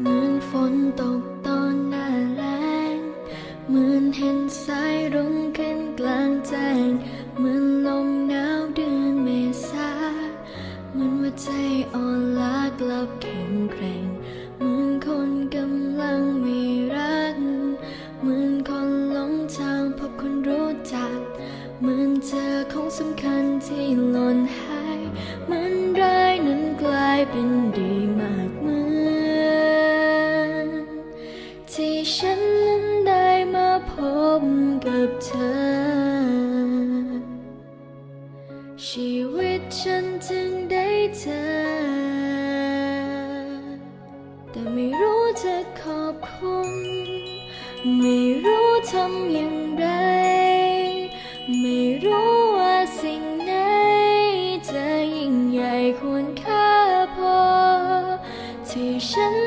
เหมือนฝนตกตอนหน้าแล้งเหมือนเห็นสายรุ้งขึ้นกลางแจ้งเหมือนลมหนาวเดือนเมษาเหมือนว่าใจอ่อนล้ากลับแข็งแกร่งเหมือนคนกำลังมีรักเหมือนคนหลงทางพบคนรู้จักเหมือนเจอของสำคัญที่หล่นหายเหมือนร้ายนั้นกลายเป็นดี ไม่รู้ทำย่งไร ไม่รู้ว่าสิ่งไหนจะยิ่งใหญ่ควรค่าพอ ที่ฉัน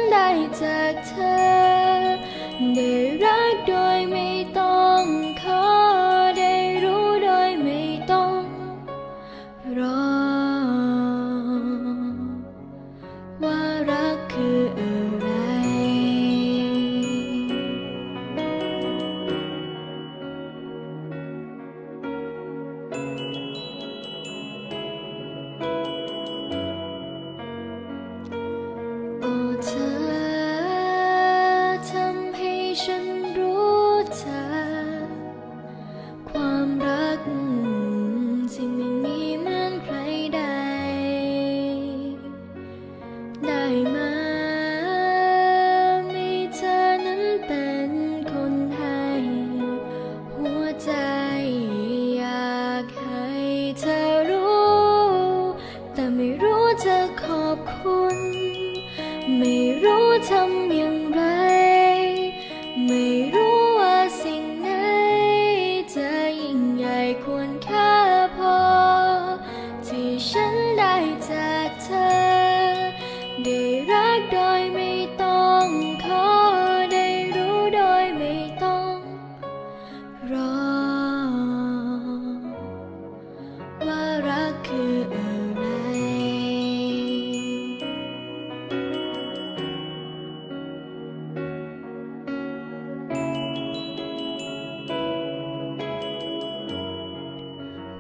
patient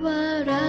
ว่ารัก